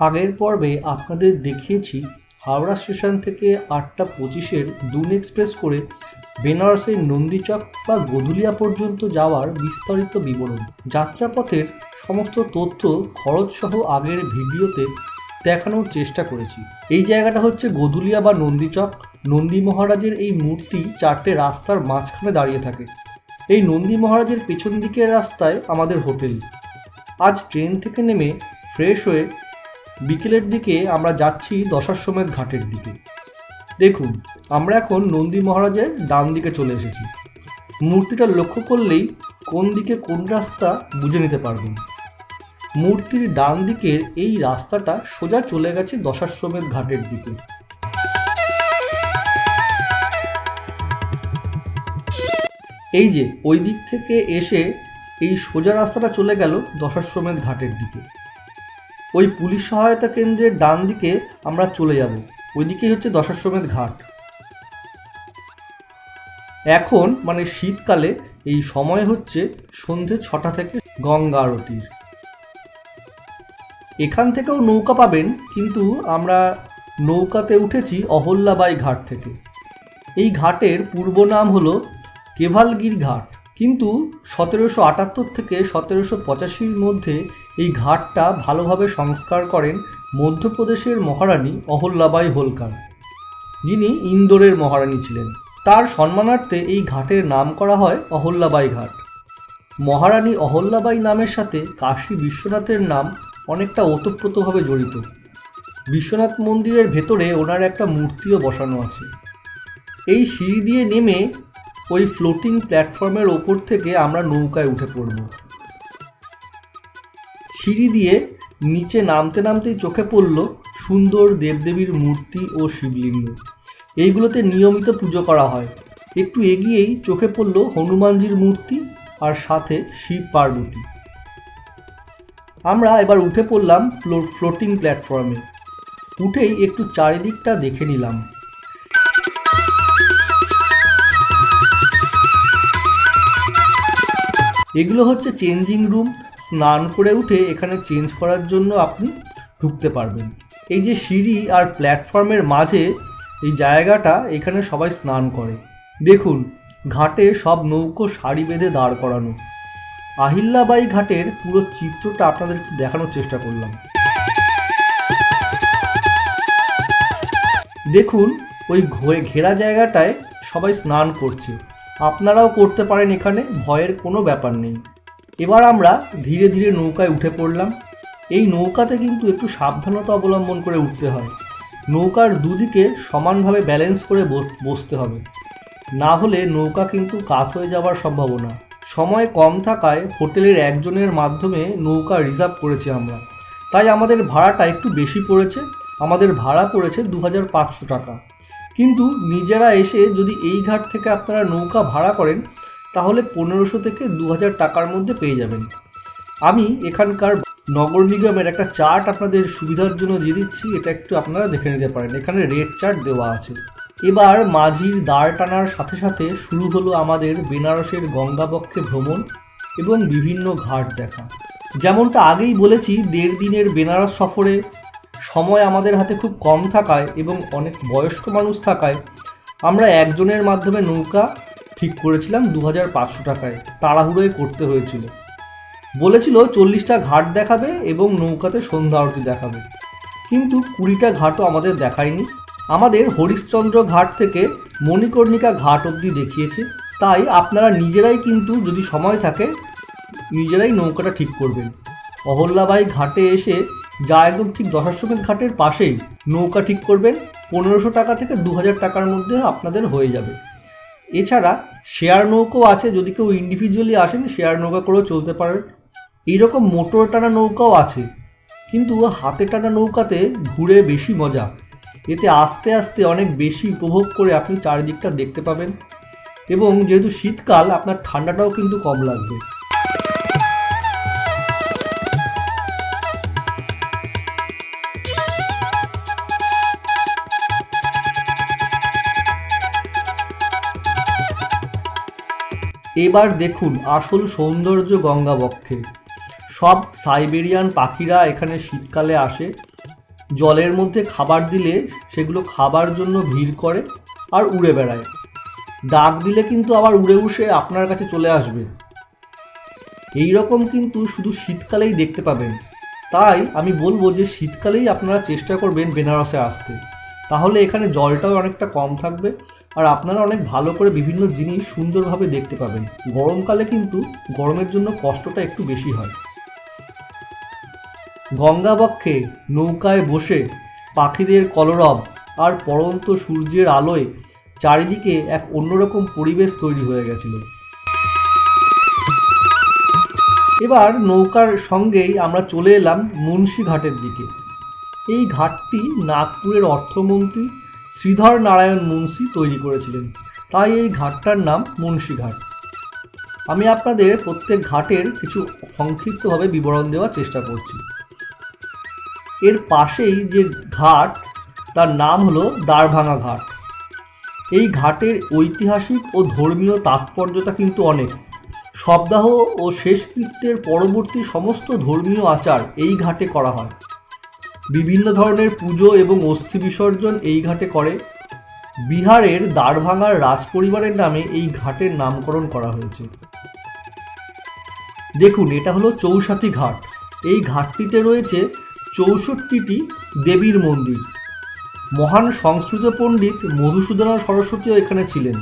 আগের পর্বে আপনাদের দেখিয়েছি হাওড়া স্টেশন থেকে আটটা পঁচিশের দুন এক্সপ্রেস করে বেনারসের নন্দীচক বা গধুলিয়া পর্যন্ত যাওয়ার বিস্তারিত বিবরণ। যাত্রাপথের সমস্ত তথ্য খরচসহ আগের ভিডিওতে দেখানোর চেষ্টা করেছি। এই জায়গাটা হচ্ছে গধুলিয়া বা নন্দীচক। নন্দী মহারাজের এই মূর্তি চারটে রাস্তার মাঝখানে দাঁড়িয়ে থাকে। এই নন্দী মহারাজের পেছন দিকের রাস্তায় আমাদের হোটেল। আজ ট্রেন থেকে নেমে ফ্রেশ হয়ে বিকেলের দিকে আমরা যাচ্ছি দশাশ্বমেধ ঘাটের দিকে। দেখুন, আমরা এখন নন্দী মহারাজের ডান দিকে চলে এসেছি। মূর্তিটা লক্ষ্য করলেই কোন দিকে কোন রাস্তা বুঝে নিতে পারবেন। মূর্তির ডান দিকের এই রাস্তাটা সোজা চলে গেছে দশাশ্বমেধ ঘাটের দিকে। এই যে ওই দিক থেকে এসে এই সোজা রাস্তাটা চলে গেল দশাশ্বমেধ ঘাটের দিকে। ওই পুলিশ সহায়তা কেন্দ্রের ডান দিকে আমরা চলে যাব। ওইদিকেই হচ্ছে দশাশ্বমেধ ঘাট। এখন মানে শীতকালে, এই সময় হচ্ছে সন্ধে ছটা থেকে গঙ্গা আরতির। এখান থেকেও নৌকা পাবেন, কিন্তু আমরা নৌকাতে উঠেছি অহল্যাবাই ঘাট থেকে। এই ঘাটের পূর্ব নাম হলো কেভালগির ঘাট। কিন্তু সতেরোশো আটাত্তর থেকে সতেরোশো পঁচাশির মধ্যে এই ঘাটটা ভালোভাবে সংস্কার করেন মধ্যপ্রদেশের মহারানী অহল্যাবাই হোলকার। যিনি ইন্দোরের মহারানী ছিলেন। তার সম্মানার্থে এই ঘাটের নাম করা হয় অহল্যাবাই ঘাট। মহারানী অহল্যাবাই নামের সাথে কাশী বিশ্বনাথের নাম অনেকটা ওতপ্রোতভাবে জড়িত। বিশ্বনাথ মন্দিরের ভেতরে ওনার একটা মূর্তিও বসানো আছে। এই সিঁড়ি দিয়ে নেমে ওই ফ্লোটিং প্ল্যাটফর্মের ওপর থেকে আমরা নৌকায় উঠে পড়ব। সিঁড়ি দিয়ে নিচে নামতে নামতেই চোখে পড়ল সুন্দর দেবদেবীর মূর্তি ও শিবলিঙ্গ। এইগুলোতে নিয়মিত পুজো করা হয়। একটু এগিয়েই চোখে পড়ল হনুমানজির মূর্তি আর সাথে শিব পার্বতী। আমরা এবার উঠে পড়লাম ফ্লোটিং প্ল্যাটফর্মে। উঠেই একটু চারিদিকটা দেখে নিলাম। এগুলো হচ্ছে চেঞ্জিং রুম স্নান করে উঠে এখানে চেঞ্জ করার জন্য আপনি ঢুকতে পারবেন। এই যে সিঁড়ি আর প্ল্যাটফর্মের মাঝে এই জায়গাটা, এখানে সবাই স্নান করে। দেখুন, ঘাটে সব নৌকো, সারি বেঁধে দাঁড় করানো। আহিল্লাবাই ঘাটের পুরো চিত্রটা আপনাদের দেখানোর চেষ্টা করলাম। দেখুন, ওই ঘেরা জায়গাটায় সবাই স্নান করছে। আপনারাও করতে পারেন এখানে, ভয়ের কোনো ব্যাপার নেই। এবার আমরা ধীরে ধীরে নৌকায় উঠে পড়লাম। এই নৌকাতে কিন্তু একটু সাবধানতা অবলম্বন করে উঠতে হয়। নৌকার দুদিকে সমানভাবে ব্যালেন্স করে বসতে হবে। না হলে নৌকা কিন্তু কাত হয়ে যাওয়ার সম্ভাবনা। সময় কম থাকায় হোটেলের একজনের মাধ্যমে নৌকা রিজার্ভ করেছি আমরা। তাই আমাদের ভাড়াটা একটু বেশি পড়েছে। আমাদের ভাড়া পড়েছে দু হাজার পাঁচশো টাকা। কিন্তু নিজেরা এসে যদি এই ঘাট থেকে আপনারা নৌকা ভাড়া করেন তাহলে পনেরোশো থেকে দু হাজার টাকার মধ্যে পেয়ে যাবেন। আমি এখানকার নগর নিগমের একটা চার্ট আপনাদের সুবিধার জন্য দিয়ে দিচ্ছি, এটা একটু আপনারা দেখে নিতে পারেন। এখানে রেট চার্ট দেওয়া আছে। এবার মাঝির দাঁড় টানার সাথে সাথে শুরু হলো আমাদের বেনারসের গঙ্গাবক্ষে ভ্রমণ এবং বিভিন্ন ঘাট দেখা। যেমনটা আগেই বলেছি, দেড় দিনের বেনারস সফরে সময় আমাদের হাতে খুব কম থাকায় এবং অনেক বয়স্ক মানুষ থাকায় আমরা একজনের মাধ্যমে নৌকা ঠিক করেছিলাম দু হাজার পাঁচশো টাকায়। তাড়াহুড়োয় করতে হয়েছিল। বলেছিল, চল্লিশটা ঘাট দেখাবে এবং নৌকাতে সন্ধ্যা আরতি দেখাবে। কিন্তু কুড়িটা ঘাটও আমাদের দেখায়নি। আমাদের হরিশ্চন্দ্র ঘাট থেকে মণিকর্ণিকা ঘাট অবধি দেখিয়েছে। তাই আপনারা নিজেরাই কিন্তু যদি সময় থাকে, নিজেরাই নৌকাটা ঠিক করবেন। অহল্যাবাই ঘাটে এসে যা একদম ঠিক দশাশ্বমেধ ঘাটের পাশেই নৌকা ঠিক করবেন, পনেরোশো টাকা থেকে দু হাজার টাকার মধ্যে আপনাদের হয়ে যাবে। এছাড়া শেয়ার নৌকাও আছে, যদি কেউ ইন্ডিভিজুয়ালি আসেন, শেয়ার নৌকা করেও চলতে পারেন এইরকম মোটর টানা নৌকাও আছে, কিন্তু হাতে টানা নৌকাতে ঘুরে বেশি মজা। এতে আস্তে আস্তে অনেক বেশি উপভোগ করে আপনি চারিদিকটা দেখতে পাবেন। এবং যেহেতু শীতকাল, আপনার ঠান্ডাটাও কিন্তু কম লাগবে। এবার দেখুন আসল সৌন্দর্য গঙ্গাবক্ষে। সব সাইবেরিয়ান পাখিরা এখানে শীতকালে আসে। জলের মধ্যে খাবার দিলে সেগুলো খাবার জন্য ভিড় করে আর উড়ে বেড়ায়। ডাক দিলে কিন্তু আবার উড়ে উসে আপনার কাছে চলে আসবে। এই রকম কিন্তু শুধু শীতকালেই দেখতে পাবেন। তাই আমি বলব যে শীতকালেই আপনারা চেষ্টা করবেন বেনারসে আসতে। তাহলে এখানে জলটাও অনেকটা কম থাকবে। আর আপনারা অনেক ভালো করে বিভিন্ন জিনিস সুন্দরভাবে দেখতে পাবেন। গরমকালে কিন্তু গরমের জন্য কষ্টটা একটু বেশি হয়। গঙ্গাবক্ষে নৌকায় বসে পাখিদের কলরব আর পরন্ত সূর্যের আলোয় চারিদিকে এক অন্যরকম পরিবেশ তৈরি হয়ে গেছিল। এবার নৌকার সঙ্গেই আমরা চলে এলাম মুন্সি ঘাটের দিকে। এই ঘাটটি নাগপুরের অর্থমন্ত্রী শ্রীধর নারায়ণ মুন্সি তৈরি করেছিলেন। তাই এই ঘাটটার নাম মুন্সি ঘাট। আমি আপনাদের প্রত্যেক ঘাটের কিছু সংক্ষিপ্তভাবে বিবরণ দেওয়ার চেষ্টা করছি। এর পাশেই যে ঘাট, তার নাম হলো দ্বারভাঙা ঘাট। এই ঘাটের ঐতিহাসিক ও ধর্মীয় তাৎপর্যতা কিন্তু অনেক। সপ্তাহ ও শেষকৃত্যের পরবর্তী সমস্ত ধর্মীয় আচার এই ঘাটে করা হয়। বিভিন্ন ধরনের পুজো এবং অস্থি বিসর্জন এই ঘাটে করে। বিহারের দ্বারভাঙার রাজ পরিবারের নামে এই ঘাটের নামকরণ করা হয়েছে। দেখুন, এটা হলো চৌসাথী ঘাট। এই ঘাটটিতে রয়েছে চৌষট্টিটি দেবীর মন্দির। মহান সংস্কৃত পণ্ডিত মধুসূদন সরস্বতীও এখানে ছিলেন।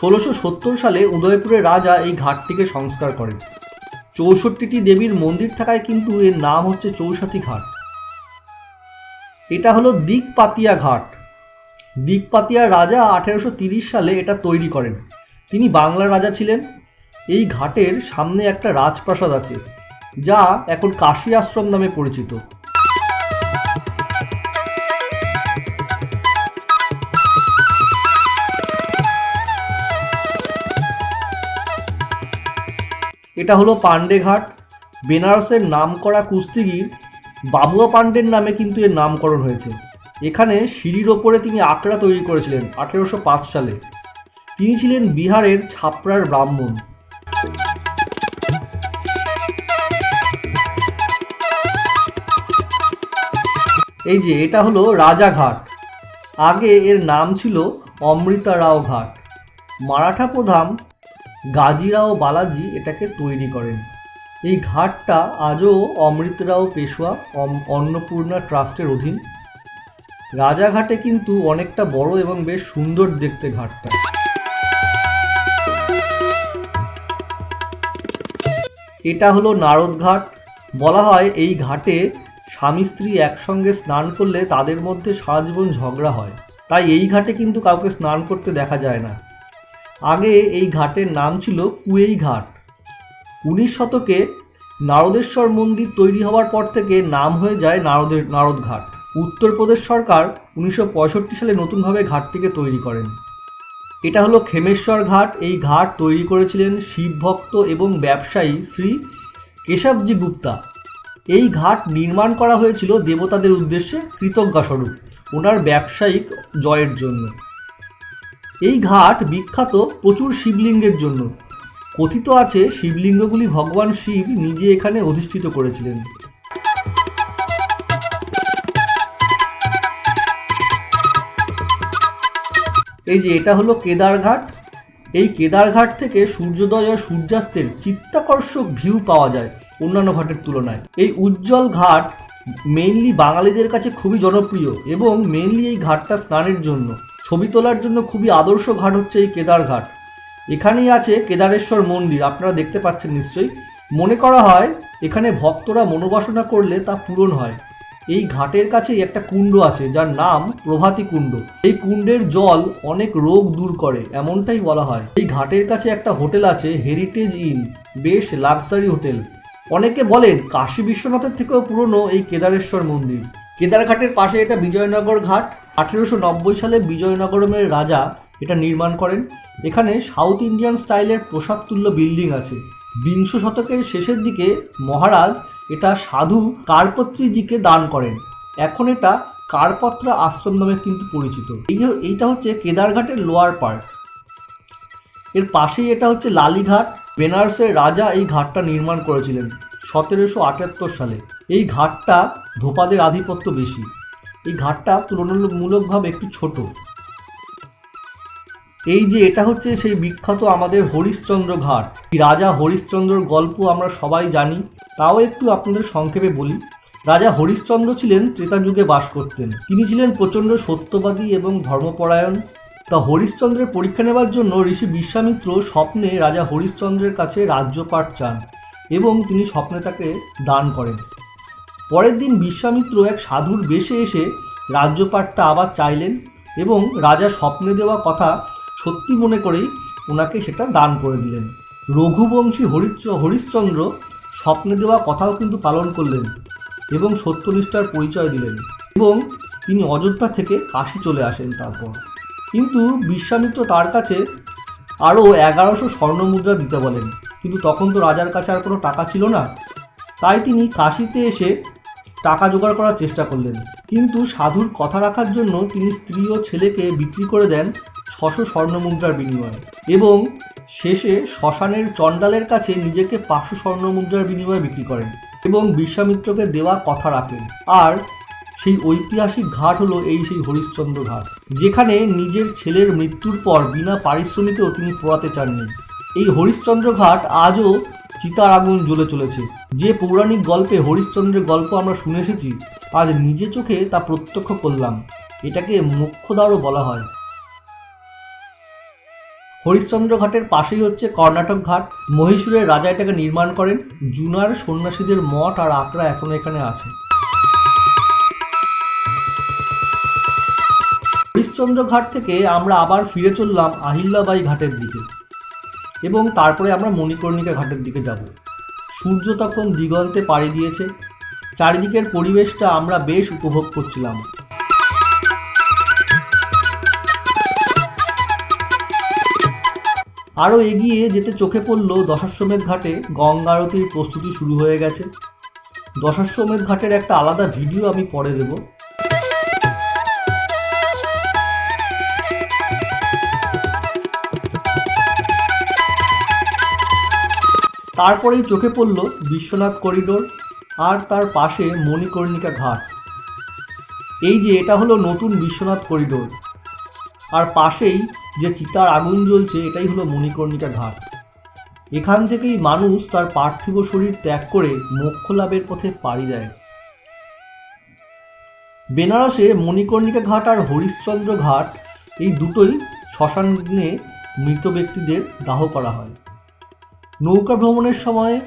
ষোলোশো সত্তর সালে উদয়পুরের রাজা এই ঘাটটিকে সংস্কার করেন। চৌষট্টিটি দেবীর মন্দির থাকায় কিন্তু এর নাম হচ্ছে চৌসাথী ঘাট। এটা হলো দিকপাতিয়া ঘাট। দিকপাতিয়া রাজা আঠেরোশো সালে এটা তৈরি করেন। তিনি বাংলার রাজা ছিলেন। এই ঘাটের সামনে একটা রাজপ্রাসাদ আছে, যা এখন কাশী আশ্রম নামে পরিচিত। এটা হলো পান্ডে ঘাট। বেনারসের নাম করা কুস্তিগির বাবুয়া পান্ডের নামে কিন্তু এর নামকরণ হয়েছে। এখানে সিঁড়ির ওপরে তিনি আখড়া তৈরি করেছিলেন, আঠেরোশো পাঁচ সালে। তিনি ছিলেন বিহারের ছাপড়ার ব্রাহ্মণ। এই যে, এটা হলো রাজাঘাট। আগে এর নাম ছিল অমৃতা রাও ঘাট। মারাঠা প্রধান গাজীরাও বালাজি এটাকে তৈরি করেন। এই ঘাটটা আজও অমৃতরাও পেশোয়া অন্নপূর্ণা ট্রাস্টের অধীন। রাজাঘাটে কিন্তু অনেকটা বড় এবং বেশ সুন্দর দেখতে ঘাটটা। এটা হলো নারদ ঘাট। বলা হয় এই ঘাটে স্বামী স্ত্রী একসঙ্গে স্নান করলে তাদের মধ্যে সারা জীবন ঝগড়া হয়। তাই এই ঘাটে কিন্তু কাউকে স্নান করতে দেখা যায় না। আগে এই ঘাটের নাম ছিল কুয়েই ঘাট। উনিশ শতকে নারদেশ্বর মন্দির তৈরি হওয়ার পর থেকে নাম হয়ে যায় নারদের, নারদ ঘাট। উত্তরপ্রদেশ সরকার উনিশশো পঁয়ষট্টি সালে নতুনভাবে ঘাটটিকে তৈরি করেন। এটা হলো খেমেশ্বর ঘাট। এই ঘাট তৈরি করেছিলেন শিব ভক্ত এবং ব্যবসায়ী শ্রী কেশবজি গুপ্তা। এই ঘাট নির্মাণ করা হয়েছিল দেবতাদের উদ্দেশ্যে কৃতজ্ঞাস্বরূপ, ওনার ব্যবসায়িক জয়ের জন্য। এই ঘাট বিখ্যাত প্রচুর শিবলিঙ্গের জন্য। কথিত আছে শিবলিঙ্গগুলি ভগবান শিব নিজে এখানে অধিষ্ঠিত করেছিলেন। এই যে এটা হলো কেদারঘাট। এই কেদারঘাট থেকে সূর্যোদয় ও সূর্যাস্তের চিত্তাকর্ষক ভিউ পাওয়া যায় অন্যান্য ঘাটের তুলনায়। এই উজ্জ্বল ঘাট মেইনলি বাঙালিদের কাছে খুবই জনপ্রিয় এবং মেইনলি এই ঘাটটা স্নানের জন্য। ছবি তোলার জন্য খুবই আদর্শ ঘাট হচ্ছে এই কেদার ঘাট এখানেই আছে কেদারেশ্বর মন্দির, আপনারা দেখতে পাচ্ছেন নিশ্চয়ই। মনে করা হয় এখানে ভক্তরা মনোবাসনা করলে তা পূরণ হয়। এই ঘাটের কাছেই একটা কুণ্ড আছে, যার নাম প্রভাতী কুণ্ড। এই কুণ্ডের জল অনেক রোগ দূর করে, এমনটাই বলা হয়। এই ঘাটের কাছে একটা হোটেল আছে হেরিটেজ ইন বেশ লাক্সারি হোটেল। অনেকে বলেন কাশী বিশ্বনাথের থেকেও পুরনো এই কেদারেশ্বর মন্দির। কেদারঘাটের পাশে এটা বিজয়নগর ঘাট। আঠেরোশো নব্বই সালে বিজয়নগরমের রাজা এটা নির্মাণ করেন। এখানে সাউথ ইন্ডিয়ান স্টাইলের প্রসাদতুল্য বিল্ডিং আছে। বিংশ শতকের শেষের দিকে মহারাজ এটা সাধু কারপত্রীজিকে দান করেন। এখন এটা কারপত্রা আশ্রম নামে কিন্তু পরিচিত। এই এইটা হচ্ছে কেদারঘাটের লোয়ার পার্ট এর পাশেই এটা হচ্ছে লালিঘাট। বেনারসের রাজা এই ঘাটটা নির্মাণ করেছিলেন সতেরোশো আটাত্তর সালে। এই ঘাটটা ধোপাদের আধিপত্য বেশি। এই ঘাটটা তুলনামূলকভাবে একটু ছোট। এই যে এটা হচ্ছে সেই বিখ্যাত আমাদের হরিশ্চন্দ্র ঘাট। রাজা হরিশ্চন্দ্রর গল্প আমরা সবাই জানি, তাও একটু আপনাদের সংক্ষেপে বলি। রাজা হরিশ্চন্দ্র ছিলেন ত্রেতা যুগে বাস করতেন। তিনি ছিলেন প্রচণ্ড সত্যবাদী এবং ধর্মপরায়ণ। তা হরিশ্চন্দ্রের পরীক্ষা নেবার জন্য ঋষি বিশ্বামিত্র স্বপ্নে রাজা হরিশ্চন্দ্রের কাছে রাজ্যপাট চান এবং তিনি স্বপ্নে তাকে দান করেন। পরের দিন বিশ্বামিত্র এক সাধুর বেশে এসে রাজ্যপাটটা আবার চাইলেন এবং রাজা স্বপ্নে দেওয়া কথা সত্যি মনে করেই ওনাকে সেটা দান করে দিলেন। রঘুবংশী হরিশ্চ হরিশ্চন্দ্র স্বপ্নে দেওয়া কথাও কিন্তু পালন করলেন এবং সত্যনিষ্ঠার পরিচয় দিলেন এবং তিনি অযোধ্যা থেকে কাশি চলে আসেন তারপর। কিন্তু বিশ্বামিত্র তার কাছে আরও এগারোশো স্বর্ণমুদ্রা দিতে বলেন, কিন্তু তখন তো রাজার কাছে আর কোনো টাকা ছিল না। তাই তিনি কাশিতে এসে টাকা জোগাড় করার চেষ্টা করলেন। কিন্তু সাধুর কথা রাখার জন্য তিনি স্ত্রী ও ছেলেকে বিক্রি করে দেন ছশো স্বর্ণমুদ্রার বিনিময়ে। এবং শেষে শ্মশানের চণ্ডালের কাছে নিজেকে পাঁচশো স্বর্ণমুদ্রার বিনিময়ে বিক্রি করেন এবং বিশ্বামিত্রকে দেওয়া কথা রাখেন। আর সেই ঐতিহাসিক ঘাট হলো এই সেই হরিশ্চন্দ্র ঘাট, যেখানে নিজের ছেলের মৃত্যুর পর বিনা পারিশ্রমিকেও তিনি পোড়াতে চাননি। এই হরিশ্চন্দ্র ঘাট আজও চিতার আগুন জ্বলে চলেছে। যে পৌরাণিক গল্পে হরিশ্চন্দ্রের গল্প আমরা শুনে এসেছি, আজ নিজে চোখে তা প্রত্যক্ষ করলাম। এটাকে মোক্ষদ্বারও বলা হয়। হরিশ্চন্দ্র ঘাটের পাশেই হচ্ছে কর্ণাটক ঘাট। মহীশূরের রাজা এটাকে নির্মাণ করেন। জুনার সন্ন্যাসীদের মঠ আর আখড়া এখনও এখানে আছে। হরিশ্চন্দ্র ঘাট থেকে আমরা আবার ফিরে চললাম আহিল্লাবাই ঘাটের দিকে। এবং তারপরে আমরা মণিকর্ণিকা ঘাটের দিকে যাব। সূর্য তখন দিগন্তে পাড়ি দিয়েছে। চারিদিকের পরিবেশটা আমরা বেশ উপভোগ করছিলাম। আরও এগিয়ে যেতে চোখে পড়ল দশাশ্বমেধ ঘাটে গঙ্গা আরতির প্রস্তুতি শুরু হয়ে গেছে। দশাশ্বমেধ ঘাটের একটা আলাদা ভিডিও আমি পরে দেব। তারপরেই চোখে পড়ল বিশ্বনাথ করিডোর আর তার পাশে মণিকর্ণিকা ঘাট। এই যে এটা হলো নতুন বিশ্বনাথ করিডোর। আর পাশেই যে চিতার আগুন জ্বলছে, এটাই হলো মণিকর্ণিকা ঘাট। এখান থেকেই মানুষ তার পার্থিব শরীর ত্যাগ করে মোক্ষ লাভের পথে পাড়ি দেয়। বেনারসে মণিকর্ণিকা ঘাট আর হরিশ্চন্দ্র ঘাট, এই দুটোই শ্মশানে মৃত ব্যক্তিদের দাহ করা হয়। নৌকা ভ্রমণের সময়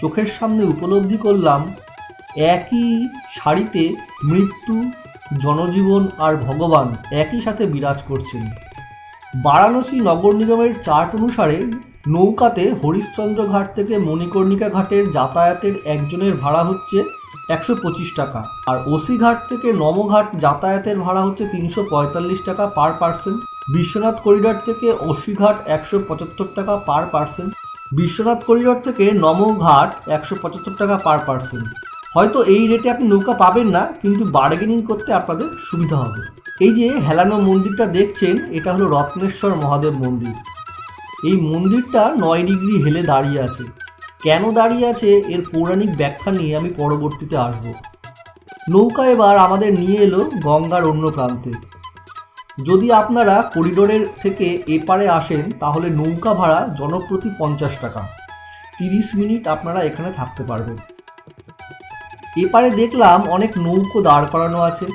চোখের সামনে উপলব্ধি করলাম, একই সারিতে মৃত্যু, জনজীবন আর ভগবান একই সাথে বিরাজ করছেন। বারাণসী নগর নিগমের চার্ট অনুসারে নৌকাতে হরিশ্চন্দ্র ঘাট থেকে মণিকর্ণিকা ঘাটের যাতায়াতের একজনের ভাড়া হচ্ছে একশো পঁচিশ টাকা আর ওসি ঘাট থেকে নমঘাট যাতায়াতের ভাড়া হচ্ছে তিনশো পঁয়তাল্লিশ টাকা পার পার্সন বিশ্বনাথ করিডর থেকে ওসিঘাট একশো পঁচাত্তর টাকা পার পার্সন বিশ্বনাথ করিডর থেকে নমঘাট একশো পঁচাত্তর টাকা পার পার্সন হয়তো এই রেটে আপনি নৌকা পাবেন না, কিন্তু বার্গেনিং করতে আপনাদের সুবিধা হবে। এই যে হেলানো মন্দিরটা দেখছেন, এটা হলো রত্নেশ্বর মহাদেব মন্দির। এই মন্দিরটা নয় ডিগ্রি হেলে দাঁড়িয়ে আছে। কেন দাঁড়িয়ে আছে? এর পৌরাণিক ব্যাখ্যা নিয়ে আমি পরবর্তীতে আসব। নৌকা এবার আমাদের নিয়ে এলো গঙ্গার অন্য প্রান্তে। যদি আপনারা করিডোরের থেকে এপারে আসেন, তাহলে নৌকা ভাড়া জনপ্রতি পঞ্চাশ টাকা। তিরিশ মিনিট আপনারা এখানে থাকতে পারবেন। এপারে দেখলাম অনেক নৌকো দাঁড় করানো আছে।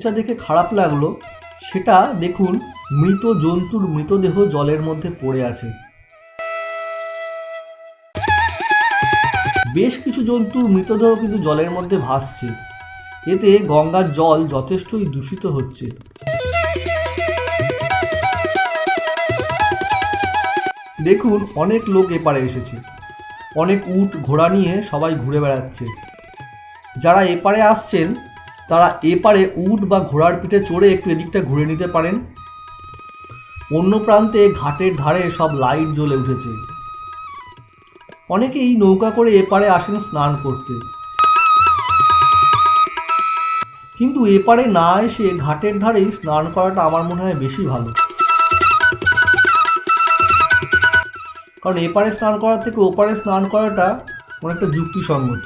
জিনিসটা দেখে খারাপ লাগল। সেটা দেখুন, মৃত জন্তুর মৃতদেহ জলের মধ্যে পড়ে আছে। বেশ কিছু জন্তুর মৃতদেহ কিন্তু জলের মধ্যে ভাসছে। এতে গঙ্গার জল যথেষ্টই দূষিত হচ্ছে। দেখুন, অনেক লোক এপারে এসেছে। অনেক উট ঘোড়া নিয়ে সবাই ঘুরে বেড়াচ্ছে। যারা এপারে আসছেন তারা এপারে উট বা ঘোড়ার পিঠে চড়ে একটু এদিকটা ঘুরে নিতে পারেন। অন্য প্রান্তে ঘাটের ধারে সব লাইট জ্বলে উঠেছে। অনেকেই নৌকা করে এপারে আসেন স্নান করতে। কিন্তু এপারে না এসে ঘাটের ধারেই স্নান করাটা আমার মনে হয় বেশি ভালো। কারণ এপারে স্নান করার থেকে ওপারে স্নান করাটা অনেকটা যুক্তিসঙ্গত।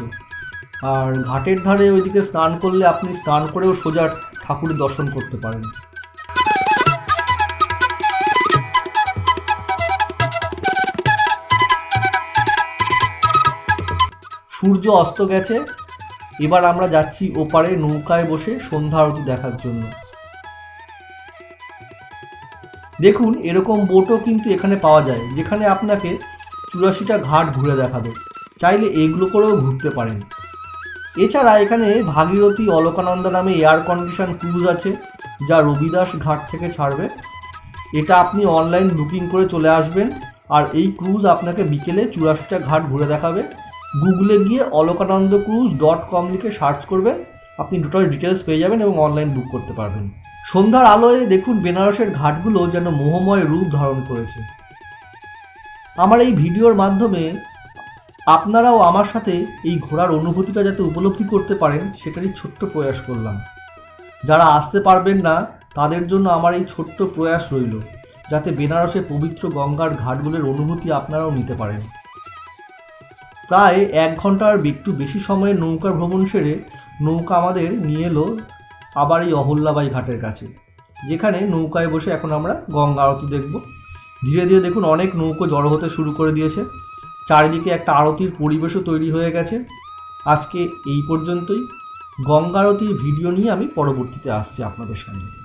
আর ঘাটের ধারে ওইদিকে স্নান করলে আপনি স্নান করেও সোজা ঠাকুরের দর্শন করতে পারেন। সূর্য অস্ত গেছে, এবার আমরা যাচ্ছি ওপারে নৌকায় বসে সন্ধ্যা আরতি দেখার জন্য। দেখুন, এরকম বোটও কিন্তু এখানে পাওয়া যায়, যেখানে আপনাকে চুরাশিটা ঘাট ঘুরে দেখাবে। চাইলে এগুলো করেও ঘুরতে পারেন। এছাড়া এখানে ভাগীরথী অলকানন্দা নামে এয়ার কন্ডিশন ক্রুজ আছে, যা রবিদাস ঘাট থেকে ছাড়বে। এটা আপনি অনলাইন বুকিং করে চলে আসবেন, আর এই ক্রুজ আপনাকে বিকেলে চুরাশিটা ঘাট ঘুরে দেখাবে। গুগলে গিয়ে অলকানন্দ ক্রুজ ডট কম লিখে সার্চ করবেন, আপনি টোটাল ডিটেলস পেয়ে যাবেন এবং অনলাইন বুক করতে পারবেন। সন্ধ্যার আলোয় দেখুন বেনারসের ঘাটগুলো যেন মোহময় রূপ ধারণ করেছে। আমার এই ভিডিওর মাধ্যমে আপনারাও আমার সাথে এই ঘোরার অনুভূতিটা যাতে উপলব্ধি করতে পারেন, সেটারই ছোট্ট প্রয়াস করলাম। যারা আসতে পারবেন না, তাদের জন্য আমার এই ছোট্ট প্রয়াস রইল, যাতে বেনারসে পবিত্র গঙ্গার ঘাটগুলোর অনুভূতি আপনারাও নিতে পারেন। প্রায় এক ঘণ্টার একটু বেশি সময়ের নৌকা ভ্রমণ সেরে নৌকা আমাদের নিয়ে এলো আবার এই অহল্যাবাই ঘাটের কাছে, যেখানে নৌকায় বসে এখন আমরা গঙ্গা আরতি দেখব। ধীরে ধীরে দেখুন অনেক নৌকো জড়ো হতে শুরু করে দিয়েছে। চারিদিকে একটা আরতির পরিবেশও তৈরি হয়ে গেছে। আজকে এই পর্যন্তই। গঙ্গা আরতির ভিডিও নিয়ে আমি পরবর্তীতে আসছি আপনাদের সামনে।